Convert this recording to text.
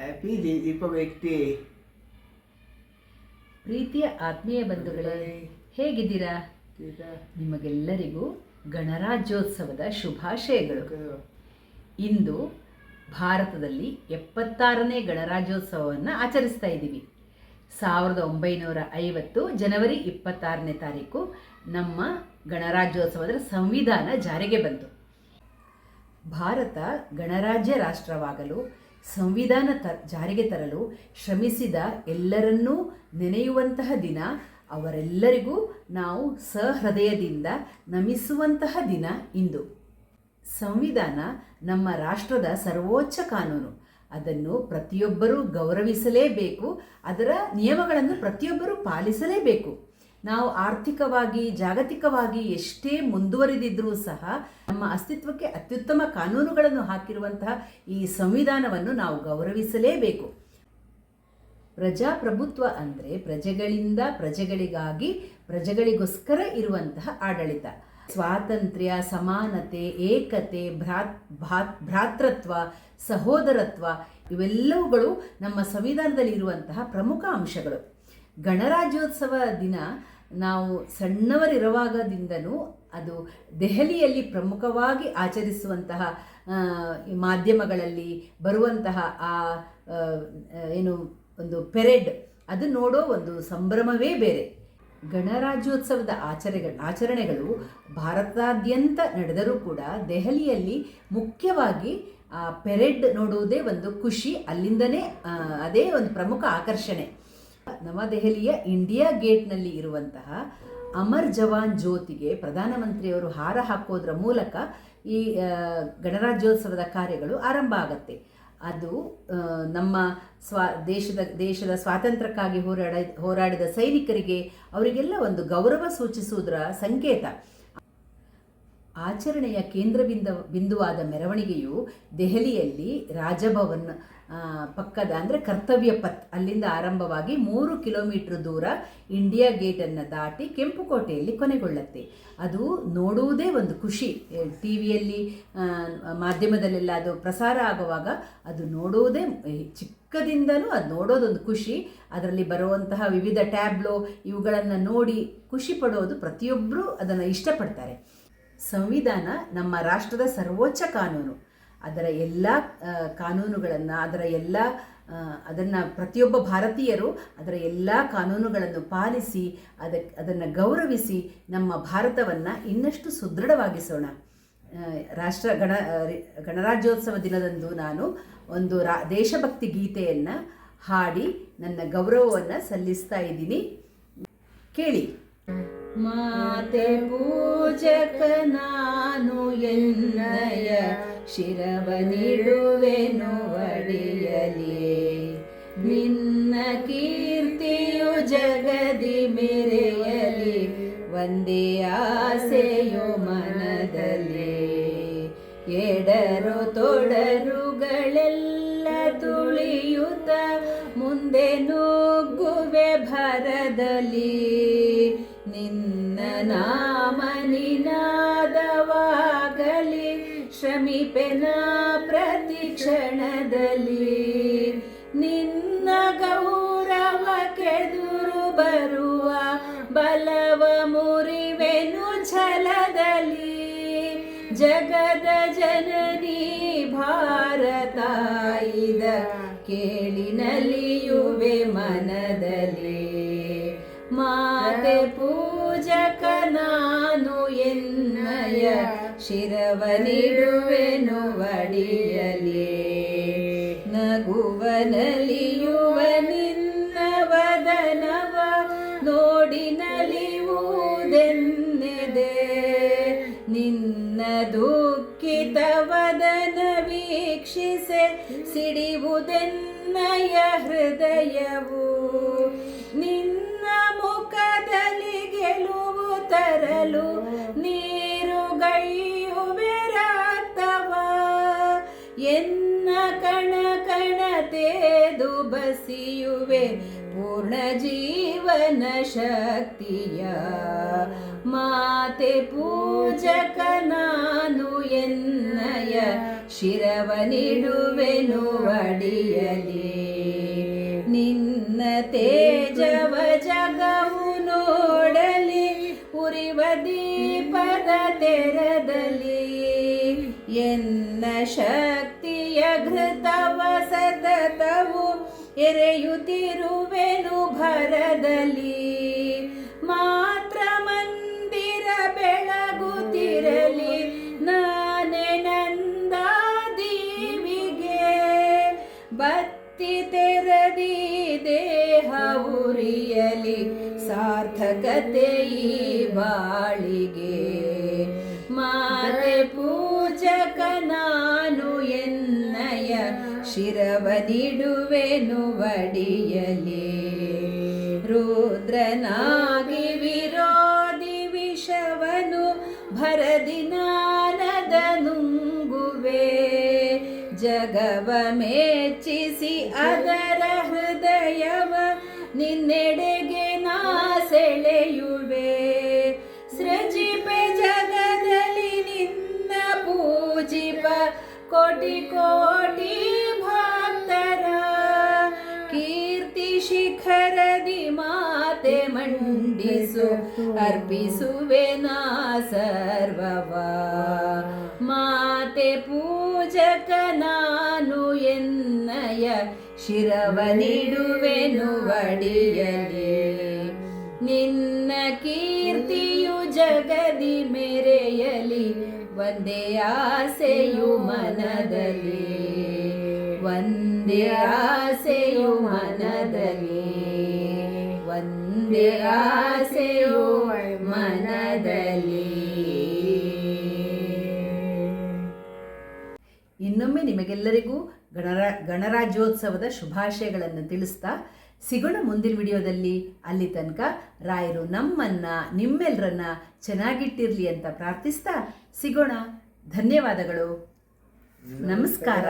Happy ವ್ಯಕ್ತಿ. ಪ್ರೀತಿಯ ಆತ್ಮೀಯ ಬಂಧುಗಳೇ ಹೇಗಿದ್ದೀರಾ? ನಿಮಗೆಲ್ಲರಿಗೂ ಗಣರಾಜ್ಯೋತ್ಸವದ ಶುಭಾಶಯಗಳು. ಇಂದು ಭಾರತದಲ್ಲಿ ಎಪ್ಪತ್ತಾರನೇ ಗಣರಾಜ್ಯೋತ್ಸವವನ್ನು ಆಚರಿಸ್ತಾ ಇದ್ದೀವಿ. ಸಾವಿರದ ಒಂಬೈನೂರ ಐವತ್ತು ಜನವರಿ ಇಪ್ಪತ್ತಾರನೇ ತಾರೀಕು ನಮ್ಮ ಗಣರಾಜ್ಯೋತ್ಸವದ ಸಂವಿಧಾನ ಜಾರಿಗೆ ಬಂತು. ಭಾರತ ಗಣರಾಜ್ಯ ರಾಷ್ಟ್ರವಾಗಲು ಸಂವಿಧಾನ ತ, ಜಾರಿಗೆ ತರಲು ಶ್ರಮಿಸಿದ ಎಲ್ಲರನ್ನೂ ನೆನೆಯುವಂತಹ ದಿನ, ಅವರೆಲ್ಲರಿಗೂ ನಾವು ಸಹೃದಯದಿಂದ ನಮಿಸುವಂತಹ ದಿನ ಇಂದು. ಸಂವಿಧಾನ ನಮ್ಮ ರಾಷ್ಟ್ರದ ಸರ್ವೋಚ್ಚ ಕಾನೂನು. ಅದನ್ನು ಪ್ರತಿಯೊಬ್ಬರೂ ಗೌರವಿಸಲೇಬೇಕು, ಅದರ ನಿಯಮಗಳನ್ನು ಪ್ರತಿಯೊಬ್ಬರೂ ಪಾಲಿಸಲೇಬೇಕು. ನಾವು ಆರ್ಥಿಕವಾಗಿ, ಜಾಗತಿಕವಾಗಿ ಎಷ್ಟೇ ಮುಂದುವರಿದಿದ್ರೂ ಸಹ ನಮ್ಮ ಅಸ್ತಿತ್ವಕ್ಕೆ ಅತ್ಯುತ್ತಮ ಕಾನೂನುಗಳನ್ನು ಹಾಕಿರುವಂತಹ ಈ ಸಂವಿಧಾನವನ್ನು ನಾವು ಗೌರವಿಸಲೇಬೇಕು. ಪ್ರಜಾಪ್ರಭುತ್ವ ಅಂದರೆ ಪ್ರಜೆಗಳಿಂದ ಪ್ರಜೆಗಳಿಗಾಗಿ ಪ್ರಜೆಗಳಿಗೋಸ್ಕರ ಇರುವಂತಹ ಆಡಳಿತ. ಸ್ವಾತಂತ್ರ್ಯ, ಸಮಾನತೆ, ಏಕತೆ, ಭ್ರಾತ್, ಭಾತ್, ಭ್ರಾತೃತ್ವ, ಸಹೋದರತ್ವ ಇವೆಲ್ಲವುಗಳು ನಮ್ಮ ಸಂವಿಧಾನದಲ್ಲಿ ಇರುವಂತಹ ಪ್ರಮುಖ ಅಂಶಗಳು. ಗಣರಾಜ್ಯೋತ್ಸವ ದಿನ ನಾವು ಸಣ್ಣವರಿರುವಾಗದಿಂದನೂ ಅದು ದೆಹಲಿಯಲ್ಲಿ ಪ್ರಮುಖವಾಗಿ ಆಚರಿಸುವಂತಹ ಮಾಧ್ಯಮಗಳಲ್ಲಿ ಬರುವಂತಹ ಆ ಏನು ಒಂದು ಪೆರೇಡ್, ಅದು ನೋಡೋ ಒಂದು ಸಂಭ್ರಮವೇ ಬೇರೆ. ಗಣರಾಜ್ಯೋತ್ಸವದ ಆಚರಣೆಗಳು ಆಚರಣೆಗಳು ಭಾರತಾದ್ಯಂತ ನಡೆದರೂ ಕೂಡ ದೆಹಲಿಯಲ್ಲಿ ಮುಖ್ಯವಾಗಿ, ಆ, ಪೆರೇಡ್ ನೋಡುವುದೇ ಒಂದು ಖುಷಿ, ಅಲ್ಲಿಂದನೇ ಅದೇ ಒಂದು ಪ್ರಮುಖ ಆಕರ್ಷಣೆ. ನವದೆಹಲಿಯ ಇಂಡಿಯಾ ಗೇಟ್ನಲ್ಲಿ ಇರುವಂತಹ ಅಮರ್ ಜವಾನ್ ಜ್ಯೋತಿಗೆ ಪ್ರಧಾನಮಂತ್ರಿಯವರು ಹಾರ ಹಾಕೋದ್ರ ಮೂಲಕ ಈ ಗಣರಾಜ್ಯೋತ್ಸವದ ಕಾರ್ಯಗಳು ಆರಂಭ ಆಗತ್ತೆ. ಅದು ನಮ್ಮ ಸ್ವಾ, ದೇಶದ ದೇಶದ ಸ್ವಾತಂತ್ರ್ಯಕ್ಕಾಗಿ ಹೋರಾಡ, ಹೋರಾಡಿದ ಸೈನಿಕರಿಗೆ ಅವರಿಗೆಲ್ಲ ಒಂದು ಗೌರವ ಸೂಚಿಸುವುದರ ಸಂಕೇತ. ಆಚರಣೆಯ ಕೇಂದ್ರ ಬಿಂದು, ಬಿಂದುವಾದ ಮೆರವಣಿಗೆಯು ದೆಹಲಿಯಲ್ಲಿ ರಾಜಭವನ್ ಪಕ್ಕದ ಅಂದರೆ ಕರ್ತವ್ಯ ಪಥ್ ಅಲ್ಲಿಂದ ಆರಂಭವಾಗಿ ಮೂರು ಕಿಲೋಮೀಟರ್ ದೂರ ಇಂಡಿಯಾ ಗೇಟನ್ನು ದಾಟಿ ಕೆಂಪುಕೋಟೆಯಲ್ಲಿ ಕೊನೆಗೊಳ್ಳುತ್ತೆ. ಅದು ನೋಡುವುದೇ ಒಂದು ಖುಷಿ. ಟಿ ವಿಯಲ್ಲಿ ಮಾಧ್ಯಮದಲ್ಲೆಲ್ಲ ಅದು ಪ್ರಸಾರ ಆಗುವಾಗ ಅದು ನೋಡುವುದೇ ಚಿಕ್ಕದಿಂದನೂ ಅದು ನೋಡೋದೊಂದು ಖುಷಿ. ಅದರಲ್ಲಿ ಬರುವಂತಹ ವಿವಿಧ ಟ್ಯಾಬ್ಲೋ ಇವುಗಳನ್ನು ನೋಡಿ ಖುಷಿ ಪಡೋದು ಪ್ರತಿಯೊಬ್ಬರೂ ಅದನ್ನು ಇಷ್ಟಪಡ್ತಾರೆ. ಸಂವಿಧಾನ ನಮ್ಮ ರಾಷ್ಟ್ರದ ಸರ್ವೋಚ್ಚ ಕಾನೂನು. ಅದರ ಎಲ್ಲ ಕಾನೂನುಗಳನ್ನು, ಅದರ ಎಲ್ಲ ಅದನ್ನು ಪ್ರತಿಯೊಬ್ಬ ಭಾರತೀಯರು ಅದರ ಎಲ್ಲ ಕಾನೂನುಗಳನ್ನು ಪಾಲಿಸಿ ಅದಕ್ಕೆ ಅದನ್ನು ಗೌರವಿಸಿ ನಮ್ಮ ಭಾರತವನ್ನು ಇನ್ನಷ್ಟು ಸುದೃಢವಾಗಿಸೋಣ. ರಾಷ್ಟ್ರ ಗಣ ಗಣರಾಜ್ಯೋತ್ಸವ ದಿನದಂದು ನಾನು ಒಂದು ರಾ, ದೇಶಭಕ್ತಿ ಗೀತೆಯನ್ನು ಹಾಡಿ ನನ್ನ ಗೌರವವನ್ನು ಸಲ್ಲಿಸ್ತಾ ಇದ್ದೀನಿ. ಕೇಳಿ. ಮಾತೆ ಪೂಜಕ ನಾನು ಎನ್ನಯ ಶಿರವ ನೀಡುವೆನು ಒಡೆಯಲಿ ನಿನ್ನ ಕೀರ್ತಿಯು ಜಗದಿ ಮೆರೆಯಲಿ. ಒಂದೇ ಆಸೆಯು ಮನದಲ್ಲಿ. ಎಡರು ತೊಡರುಗಳೆಲ್ಲ ತುಳಿಯುತ್ತ ಮುಂದೆ ನುಗ್ಗುವೆ ಭರದಲ್ಲಿ. ನಿನ್ನ ನಾಮ ಶ್ರಮಿಪೆನ ಪ್ರತಿ ಕ್ಷಣದಲ್ಲಿ ನಿನ್ನ ಗೌರವ ಕೆದುರು ಬರುವ ಬಲವ ಮುರಿವೆನು ಛಲದಲ್ಲಿ. ಜಗದ ಜನನಿ ಭಾರತ ಭಾರತಾಯಿದ ಕೇಳಿನಲಿಯುವೆ ಮನದಲ್ಲಿ. ಮಾತೆ ಪೂಜಕ ನಾನು ಎನ್ನಯ ಶಿರವ ನೀಡುವೆನು ಒಡಿಯಲಿ ನಗುವನಲಿಯುವ ನಿನ್ನ ವದನವ ನೋಡಿ ನಲಿಯುವುದೆನ್ನೆದೆ ನಿನ್ನ ದುಃಖಿತ ವದನ ವೀಕ್ಷಿಸೆ ಸಿಡಿಯುವುದೆನ್ನಯ ಹೃದಯವು. ನಿನ್ನ ಮುಖದಲ್ಲಿ ಗೆಲುವು ತರಲು ನೀರುಗೈಯುವೆ ಎನ್ನ ಕಣ ಕಣ ಬಸಿಯುವೆ ಪೂರ್ಣ ಜೀವನ ಶಕ್ತಿಯ ಮಾತೆ ಪೂಜಕ ನಾನು ಎನ್ನಯ ಶಿರವ ನೀಡುವೆನು ಎನ್ನ ಶಕ್ತಿಯ ಘೃತವ ಸತತವು ಎರೆಯುತ್ತಿರುವೆನು ಭರದಲ್ಲಿ. ಶಿರವನಿಡುವೆನು ಬಡಿಯಲಿ ರುದ್ರನಾಗಿ ವಿರೋಧಿ ವಿಷವನು ಭರದಿ ನಾನದ ನುಂಗುವೆ ಜಗವ ಮೆಚ್ಚಿಸಿ ಅದರ ಹೃದಯವ ನಿನ್ನೆಡೆಗೆ ನಾ ಸೆಳೆಯುವೆ ಸೃಜಿಪೆ ಜಗದಲ್ಲಿ ನಿನ್ನ ಪೂಜಿಪ ಕೋಟಿ ಕೋಟಿ ಮಂಡಿಸು ಅರ್ಪಿಸುವೆ ನಾ ಸರ್ವವ. ಮಾತೆ ಪೂಜಕ ನಾನು ಎನ್ನಯ ಶಿರವನಿಡುವೆನು ಬಡಿಯಲಿ ನಿನ್ನ ಕೀರ್ತಿಯು ಜಗದಿ ಮೆರೆಯಲಿ, ಒಂದೇ ಆಸೆಯು ಮನದಲ್ಲಿ. ಒಂದೇ ಆಸೆಯು ಮನದಲ್ಲಿ. ಒಂದೇ ಆಸೆಯು ಮನದಲ್ಲಿ. ಇನ್ನೊಮ್ಮೆ ನಿಮಗೆಲ್ಲರಿಗೂ ಗಣರ, ಗಣರಾಜ್ಯೋತ್ಸವದ ಶುಭಾಶಯಗಳನ್ನು ತಿಳಿಸ್ತಾ, ಸಿಗೋಣ ಮುಂದಿನ ವಿಡಿಯೋದಲ್ಲಿ. ಅಲ್ಲಿ ತನಕ ರಾಯರು ನಮ್ಮನ್ನ ನಿಮ್ಮೆಲ್ಲರನ್ನ ಚೆನ್ನಾಗಿಟ್ಟಿರಲಿ ಅಂತ ಪ್ರಾರ್ಥಿಸ್ತಾ ಸಿಗೋಣ. ಧನ್ಯವಾದಗಳು. ನಮಸ್ಕಾರ.